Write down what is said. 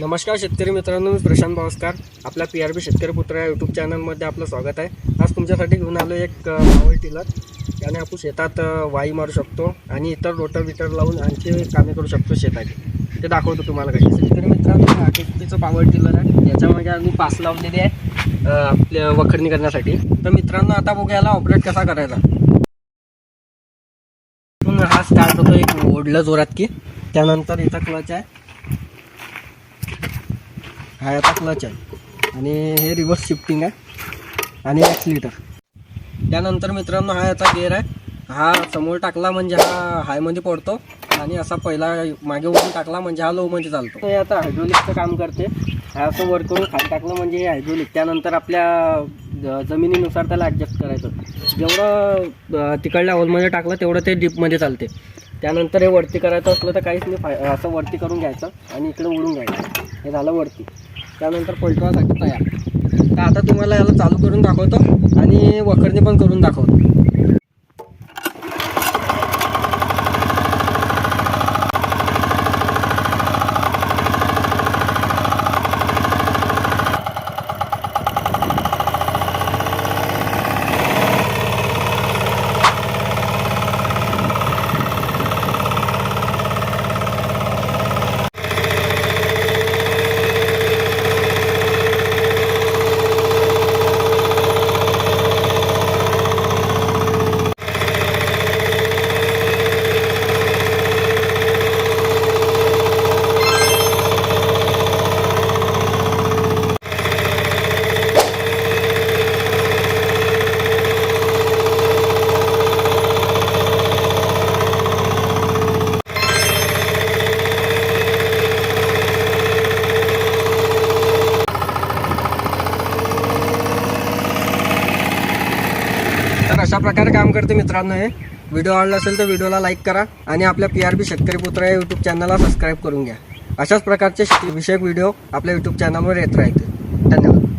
नमस्कार शेतकरी मित्रांनो मी प्रशांत भावस्कार. आपल्या पी आर बी शेतकरी पुत्र या यूट्यूब चॅनलमध्ये आपलं स्वागत आहे. आज तुमच्यासाठी घेऊन आलो एक पावर टिलर. त्याने आपण शेतात वाई मारू शकतो आणि इतर रोटर बिटर लावून आणखी कामे करू शकतो शेताची. ते दाखवतो तुम्हाला कशी. शेतकरी मित्रांनो हा पावर टिलर आहे. याच्यामध्ये आम्ही पास लावलेली आहे आपल्या वखरणी करण्यासाठी. तर मित्रांनो आता बघू याला ऑपरेट कसा करायचा. हा स्टार्ट होतो एक ओढलं जोरात की त्यानंतर इथं क्लच आहे. हा क्लच आहे. आणि हे रिव्हर्स शिफ्टिंग आहे. आणि ॲक्सिलेटर त्यानंतर मित्रांनो हा याचा गेअर आहे. हा समोर टाकला म्हणजे हा हायमध्ये पडतो. आणि असा पहिला मागे वरून टाकला म्हणजे हा लोमध्ये चालतो. हे आता हायड्रोलिकचं काम करते. हा असं वर करून खाली टाकलं म्हणजे हे हायड्रोलिक त्यानंतर आपल्या ज- जमिनीनुसार त्याला ॲडजस्ट करायचं जेवढं तिकडल्या हॉलमध्ये टाकलं तेवढं ते डीपमध्ये चालते. त्यानंतर हे वरती करायचं असलं तर काहीच नाही. फाय असं वरती करून घ्यायचं. आणि इकडे उडून घ्यायचं. हे झालं वरती. त्यानंतर पलटवासाठी तयार. तर आता तुम्हाला याला चालू करून दाखवतो आणि वखरणी पण करून दाखवतो. तर अशा प्रकारे काम करते मित्रांनो हे. व्हिडिओ आवडला असेल तर व्हिडिओला लाईक करा आणि आपल्या पी आर बी शेतकरी पुत्र या यूट्यूब चॅनलला सबस्क्राईब करून घ्या. अशाच प्रकारचे विषयक व्हिडिओ आपल्या यूट्यूब चॅनलवर येत राहतील. धन्यवाद.